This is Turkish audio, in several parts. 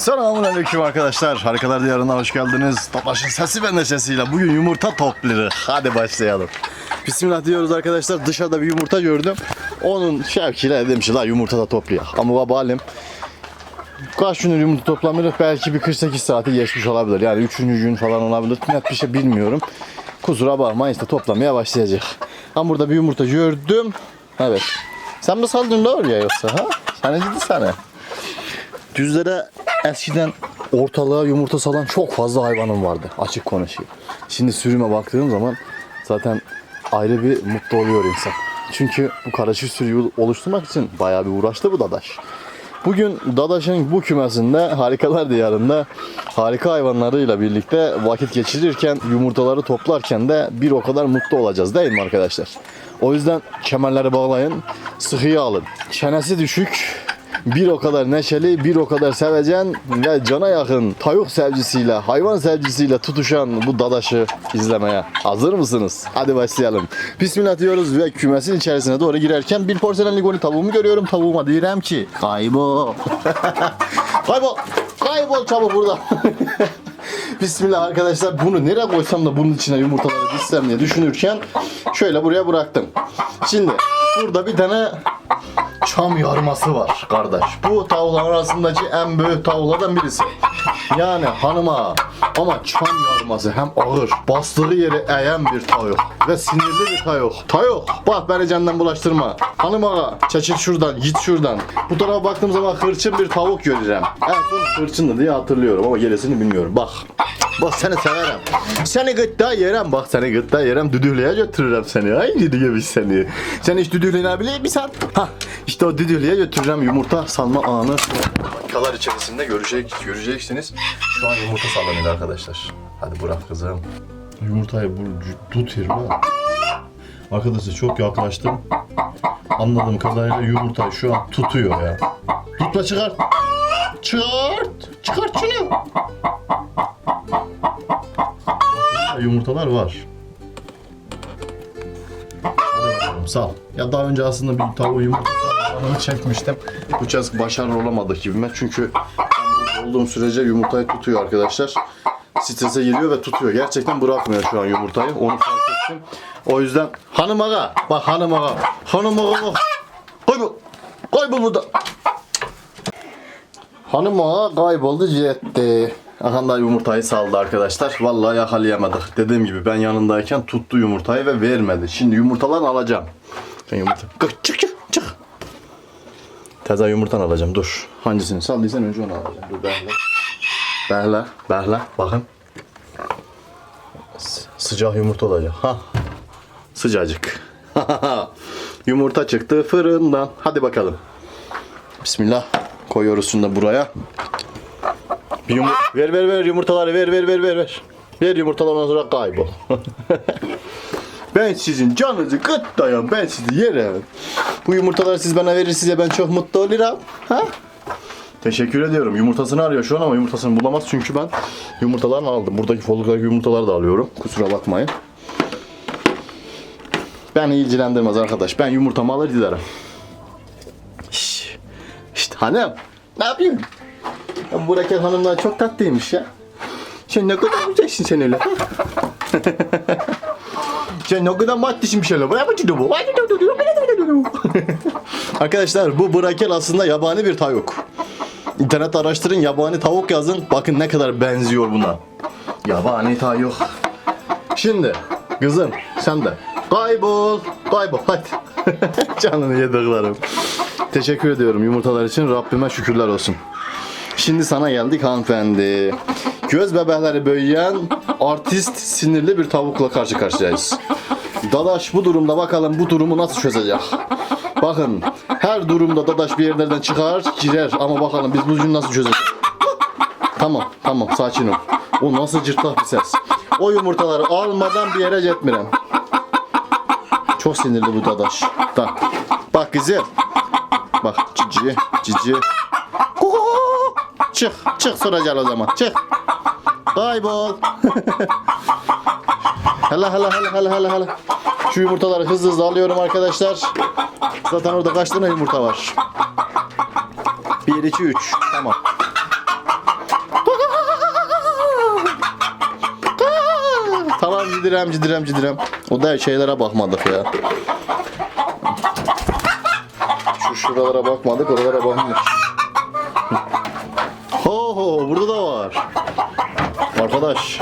Selamun aleyküm arkadaşlar. Harikalar Diyarı'na hoş geldiniz. Topaşın sesi ve neşesiyle bugün yumurta topluyoruz. Hadi başlayalım. Bismillah diyoruz arkadaşlar. Dışarıda bir yumurta gördüm. Onun şevkiyle ki la yumurta da toplayalım. Ama baba halim kaç gündür yumurta toplamıyoruz. Belki bir 48 saati geçmiş olabilir. Yani 3. gün falan olabilir. Net bir şey bilmiyorum. Kusura bakmayın işte toplamaya başlayacak. Ama burada bir yumurta gördüm. Evet. Sen mi saldın da oraya yoksa ha? Sen ne ciddi sana? Düzlere eskiden ortalığa yumurta salan çok fazla hayvanım vardı. Açık konuşayım. Şimdi sürüme baktığım zaman zaten ayrı bir mutlu oluyor insan. Çünkü bu karışık sürüyü oluşturmak için bayağı bir uğraştı bu dadaş. Bugün Dadaş'ın bu kümesinde Harikalar Diyarı'nda harika hayvanlarıyla birlikte vakit geçirirken, yumurtaları toplarken de bir o kadar mutlu olacağız değil mi arkadaşlar? O yüzden kemerleri bağlayın, sıkıya alın. Çenesi düşük, bir o kadar neşeli, bir o kadar sevecen ve cana yakın tavuk sevgisiyle, hayvan sevgisiyle tutuşan bu dadaşı izlemeye hazır mısınız? Hadi başlayalım. Bismillah diyoruz ve kümesin içerisine doğru girerken bir porselen ligoni tavuğumu görüyorum. Tavuğuma diyorum ki kaybol. kaybol. Kaybol çabuk burada. Bismillah arkadaşlar bunu nereye koysam da bunun içine yumurtaları dizsem diye düşünürken şöyle buraya bıraktım. Şimdi burada bir tane çam yarması var kardeş. Bu tavukların arasındaki en büyük tavuklardan birisi. Yani hanıma ama çam yarması hem ağır, bastığı yeri eğen bir tavuk ve sinirli bir tavuk. Tavuk bak beni candan bulaştırma. Hanım ağa çekil şuradan git şuradan. Bu tarafa baktığım zaman hırçın bir tavuk göreceğim. En son hırçındı diye hatırlıyorum ama gerisini bilmiyorum. Bak Bak seni severim. Seni gıtta yerem. Bak seni gıtta yerem. Düdüğlüye götürürüm seni. Ay düdüğü seni. Sen hiç düdüğlüğüne bile misin? Ha işte o düdüğlüye götüreceğim yumurta salma anı. Dakikalar içerisinde görecek, göreceksiniz. Şu an yumurta sallanıyor arkadaşlar. Hadi bırak kızım. Yumurtayı bu tut yerime. Arkadaşlar çok yaklaştım. Anladığım kadarıyla yumurtayı şu an tutuyor ya. Tutma çıkart. Çıkart. Çıkart şunu. Yumurtalar var. Hadi bakalım sal. Ya daha önce aslında bir tavuğu yumurta salmanı çekmiştim. Bu kez başarılı olamadık gibime. Çünkü ben olduğum sürece yumurtayı tutuyor arkadaşlar. Strese giriyor ve tutuyor. Gerçekten bırakmıyor şu an yumurtayı. Onu fark ettim. O yüzden hanım ağa. Bak hanım ağa. Hanım ağa bak. Kaybol. Kaybol burada. Hanım ağa kayboldu gitti. Aha da yumurtayı saldı arkadaşlar. Vallahi yakalayamadık. Dediğim gibi ben yanındayken tuttu yumurtayı ve vermedi. Şimdi yumurtalarını alacağım. Sen yumurta. Çık çık çık. çık. Teze yumurtan alacağım. Dur. Hangisini saldıysan önce onu alacağım. Dur bekle. Bekle. Bekle. Bakın. Sıcak yumurta olacak. Ha. Sıcacık. yumurta çıktı fırından. Hadi bakalım. Bismillah. Koyuyoruz da buraya. Bir yumur ver ver ver yumurtaları ver ver ver ver ver. Ver yumurtaları ondan sonra kaybol. ben sizin canınızı gıtlayam ben sizi yerim. Bu yumurtaları siz bana verirsiniz ya ben çok mutlu olurum. Ha? Teşekkür ediyorum. Yumurtasını arıyor şu an ama yumurtasını bulamaz çünkü ben yumurtalarını aldım. Buradaki folyolardaki yumurtaları da alıyorum. Kusura bakmayın. Beni ilgilendirmez arkadaş. Ben yumurtamı alır giderim. Şşş. İşte hanım. Ne yapıyorsun? Ya bu Rakel hanımlar çok tatlıymış ya. Sen ne kadar güzelsin sen öyle. sen ne kadar maddişin bir şeyler. Arkadaşlar bu brakel aslında yabani bir tavuk. İnternet araştırın yabani tavuk yazın. Bakın ne kadar benziyor buna. Yabani tavuk. Şimdi kızım sen de kaybol. Kaybol hadi. Canını yediklerim. Teşekkür ediyorum yumurtalar için. Rabbime şükürler olsun. Şimdi sana geldik hanımefendi. Göz bebekleri büyüyen artist sinirli bir tavukla karşı karşıyayız. Dadaş bu durumda bakalım bu durumu nasıl çözecek. Bakın her durumda Dadaş bir yerlerden çıkar girer ama bakalım biz bu durumu nasıl çözeceğiz. Tamam tamam sakin ol. O nasıl cırtlak bir ses. O yumurtaları almadan bir yere gitmirem. Çok sinirli bu Dadaş. Da. Bak güzel. Bak cici cici. Çık. Çık Suracal o zaman. Çık. Kaybol. hala hala hala hala hala hala. Şu yumurtaları hızlı hızlı alıyorum arkadaşlar. Zaten orada kaç tane yumurta var? 1, 2, 3. Tamam. tamam cidirem cidirem cidirem. O da şeylere bakmadık ya. Şu şuralara bakmadık, oralara bakmadık. Arkadaş.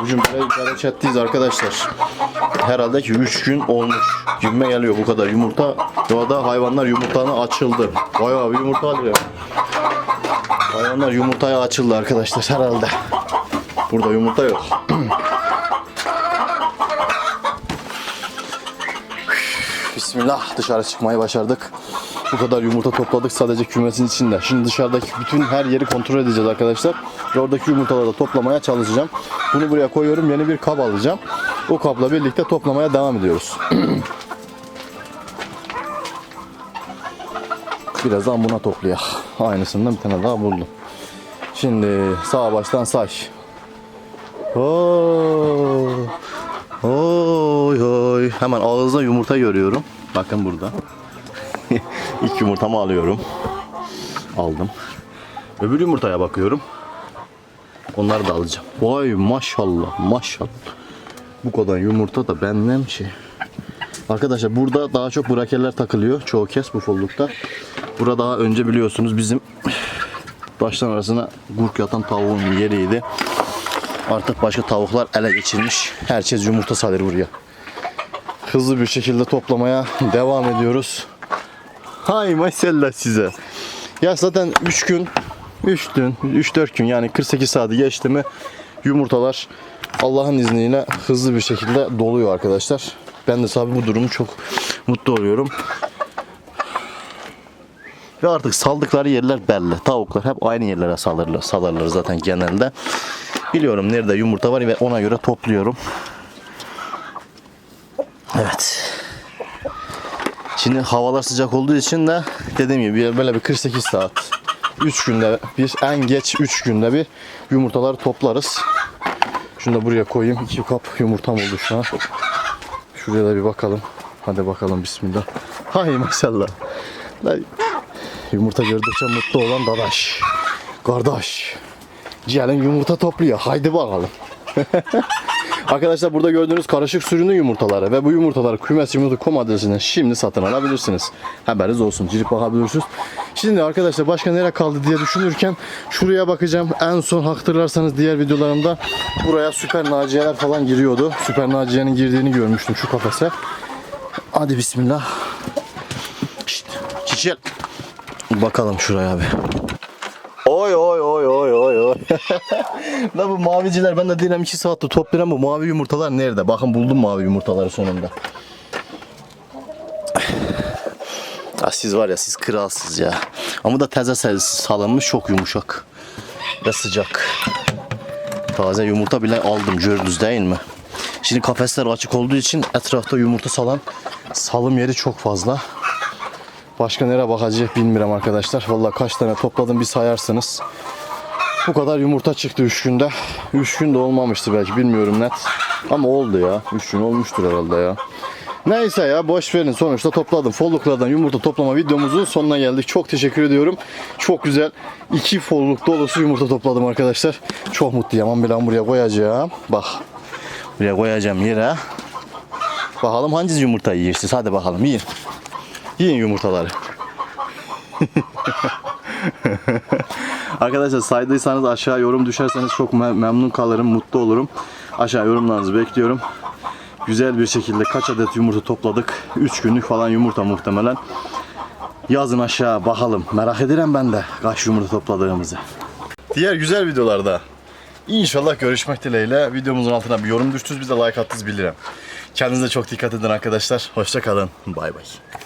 Bugün böyle yukarı chatteyiz arkadaşlar. Herhalde ki 3 gün olmuş. Gibime geliyor bu kadar yumurta. Doğada hayvanlar yumurtanı açıldı. Bayağı bir yumurta alıyor. Hayvanlar yumurtaya açıldı arkadaşlar herhalde. Burada yumurta yok. Bismillah dışarı çıkmayı başardık. Bu kadar yumurta topladık sadece kümesin içinde. Şimdi dışarıdaki bütün her yeri kontrol edeceğiz arkadaşlar. Ve oradaki yumurtaları da toplamaya çalışacağım. Bunu buraya koyuyorum. Yeni bir kap alacağım. O kapla birlikte toplamaya devam ediyoruz. Birazdan buna toplayak. Aynısından bir tane daha buldum. Şimdi sağ baştan say. Oo. Oy oy. Hemen ağızda yumurta görüyorum. Bakın burada. İlk yumurtamı alıyorum. Aldım. Öbür yumurtaya bakıyorum. Onları da alacağım. Vay maşallah maşallah. Bu kadar yumurta da benden şey. Arkadaşlar burada daha çok brakeller takılıyor çoğu kez bu follukta. Burada daha önce biliyorsunuz bizim baştan arasına gurk yatan tavuğun yeriydi. Artık başka tavuklar ele geçirmiş. Herkes yumurta salır buraya. Hızlı bir şekilde toplamaya devam ediyoruz. Hay maşallah size. Ya zaten 3 gün 3 gün 3-4 gün yani 48 saati geçti mi yumurtalar Allah'ın izniyle hızlı bir şekilde doluyor arkadaşlar. Ben de tabii bu durumu çok mutlu oluyorum. Ve artık saldıkları yerler belli. Tavuklar hep aynı yerlere salırlar, salarlar zaten genelde. Biliyorum nerede yumurta var ve ona göre topluyorum. Evet. Şimdi havalar sıcak olduğu için de dediğim gibi böyle bir 48 saat 3 günde bir en geç 3 günde bir yumurtaları toplarız. Şunu da buraya koyayım. 2 kap yumurtam oldu şu an. Şuraya da bir bakalım. Hadi bakalım bismillah. Hay maşallah. Yumurta gördükçe mutlu olan dadaş. Kardeş. Gelin yumurta topluyor. Haydi bakalım. Arkadaşlar burada gördüğünüz karışık sürünün yumurtaları ve bu yumurtaları kümes yumurta.com adresinden şimdi satın alabilirsiniz. Haberiniz olsun. Girip bakabilirsiniz. Şimdi arkadaşlar başka nereye kaldı diye düşünürken şuraya bakacağım. En son hatırlarsanız diğer videolarımda buraya süper naciyeler falan giriyordu. Süper naciyenin girdiğini görmüştüm şu kafese. Hadi bismillah. Şşt, çiçek. Bakalım şuraya abi. Oy oy oy oy oy oy. La bu maviciler ben de diyelim 2 saatte toplayacağım bu mavi yumurtalar nerede? Bakın buldum mavi yumurtaları sonunda. Ya siz var ya siz kralsız ya. Ama da taze sal- salınmış çok yumuşak. Ve sıcak. Taze yumurta bile aldım gördünüz değil mi? Şimdi kafesler açık olduğu için etrafta yumurta salan salım yeri çok fazla. Başka nereye bakacak bilmiyorum arkadaşlar. Vallahi kaç tane topladım bir sayarsınız. Bu kadar yumurta çıktı 3 günde. 3 günde olmamıştı belki bilmiyorum net. Ama oldu ya. 3 gün olmuştur herhalde ya. Neyse ya boş verin sonuçta topladım. Folluklardan yumurta toplama videomuzun sonuna geldik. Çok teşekkür ediyorum. Çok güzel. iki folluk dolusu yumurta topladım arkadaşlar. Çok mutluyum. Aman bir buraya koyacağım. Bak. Buraya koyacağım yere. Bakalım hangi yumurta yiyirsiniz. Hadi bakalım yiyin. Yiyin yumurtaları. Arkadaşlar saydıysanız aşağı yorum düşerseniz çok me- memnun kalırım, mutlu olurum. Aşağı yorumlarınızı bekliyorum. Güzel bir şekilde kaç adet yumurta topladık? 3 günlük falan yumurta muhtemelen. Yazın aşağı bakalım. Merak ederim ben de kaç yumurta topladığımızı. Diğer güzel videolarda İnşallah görüşmek dileğiyle. Videomuzun altına bir yorum düştünüz. Bize like attınız bilirim. Kendinize çok dikkat edin arkadaşlar. Hoşça kalın. Bay bay.